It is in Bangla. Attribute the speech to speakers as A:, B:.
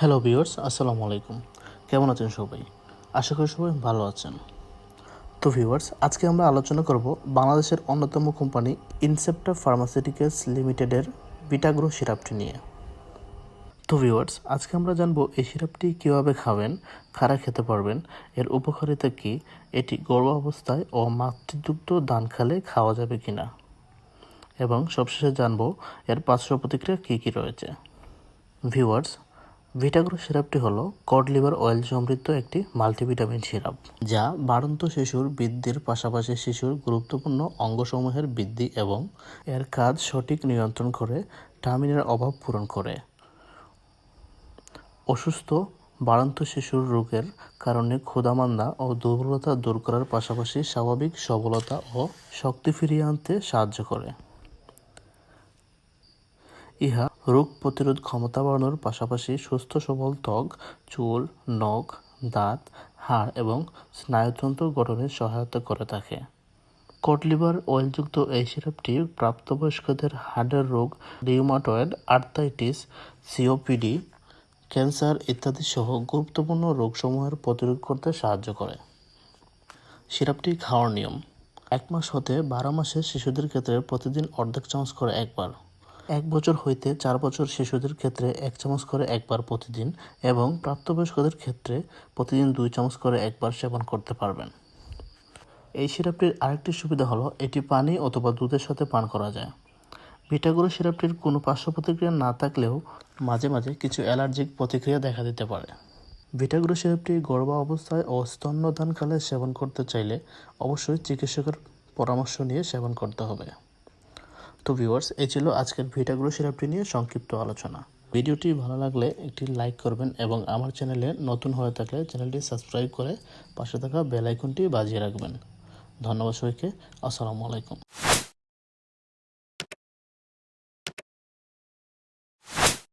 A: হ্যালো ভিউয়ার্স, আসসালামু আলাইকুম। কেমন আছেন সবাই? আশা করি সবাই ভালো আছেন। তো ভিউয়ার্স, আজকে আমরা আলোচনা করব বাংলাদেশের অন্যতম কোম্পানি ইনসেপ্টা ফার্মাসিউটিক্যালস লিমিটেডের বিটাগ্রো সিরাপটি নিয়ে। তো ভিউয়ার্স, আজকে আমরা জানব এই সিরাপটি কীভাবে খাবেন, কারা খেতে পারবেন, এর উপকারিতা কী, এটি গর্ভাবস্থায় ও মাতৃদুগ্ধ দান খালে খাওয়া যাবে কি না এবং সবশেষে জানব এর পার্শ্ব প্রতিক্রিয়া কী কী রয়েছে। ভিউয়ার্স ভিটাগ্রো সিরাপটি হলো কড লিভার অয়েল সমৃদ্ধ একটি মাল্টিভিটামিন সিরাপ, যা বাড়ন্ত শিশুর বৃদ্ধির পাশাপাশি শিশুর গুরুত্বপূর্ণ অঙ্গসমূহের বৃদ্ধি এবং এর কাজ সঠিক নিয়ন্ত্রণ করে টার্মিনের অভাব পূরণ করে। অসুস্থ, বাড়ন্ত শিশুর রোগের কারণে ক্ষুধামান্দা ও দুর্বলতা দূর করার পাশাপাশি স্বাভাবিক সবলতা ও শক্তি ফিরিয়ে আনতে সাহায্য করে। ইহা রোগ প্রতিরোধ ক্ষমতা বাড়ানোর পাশাপাশি সুস্থ সবল ত্বক, চুল, নখ, দাঁত, হাড় এবং স্নায়ুতন্ত্র গঠনে সহায়তা করে থাকে। কটলিভার অয়েলযুক্ত এই সিরাপটি প্রাপ্তবয়স্কদের হার্টের রোগ, রিউমাটয়েড আর্থাইটিস, সিওপিডি, ক্যান্সার ইত্যাদি সহ গুরুত্বপূর্ণ রোগসমূহের প্রতিরোধ করতে সাহায্য করে। সিরাপটি খাওয়ার নিয়ম। এক মাস হতে বারো মাসের শিশুদের ক্ষেত্রে প্রতিদিন অর্ধেক চামচ করে একবার। এক বছর হইতে চার বছর শিশুদের ক্ষেত্রে এক চামচ করে একবার প্রতিদিন এবং প্রাপ্তবয়স্কদের ক্ষেত্রে প্রতিদিন দুই চামচ করে একবার সেবন করতে পারবেন। এই সিরাপটির আরেকটি সুবিধা হলো এটি পানি অথবা দুধের সাথে পান করা যায়। ভিটাগুলো সিরাপটির কোনো পার্শ্ব প্রতিক্রিয়া না থাকলেও মাঝে মাঝে কিছু অ্যালার্জিক প্রতিক্রিয়া দেখা দিতে পারে। ভিটাগুলো সিরাপটি গর্ভা অবস্থায় ও স্তন্যদানকালে সেবন করতে চাইলে অবশ্যই চিকিৎসকের পরামর্শ নিয়ে সেবন করতে হবে। তো ভিউয়ার্স এই ছিল আজকের ভিটাগুলো সিরাপটি নিয়ে সংক্ষিপ্ত আলোচনা। ভিডিওটি ভালো লাগলে একটি লাইক করবেন এবং আমার চ্যানেলে নতুন হয়ে থাকলে চ্যানেলটি সাবস্ক্রাইব করে পাশে থাকা বেল আইকনটি বাজিয়ে রাখবেন। ধন্যবাদ সবাইকে। আসসালামু আলাইকুম।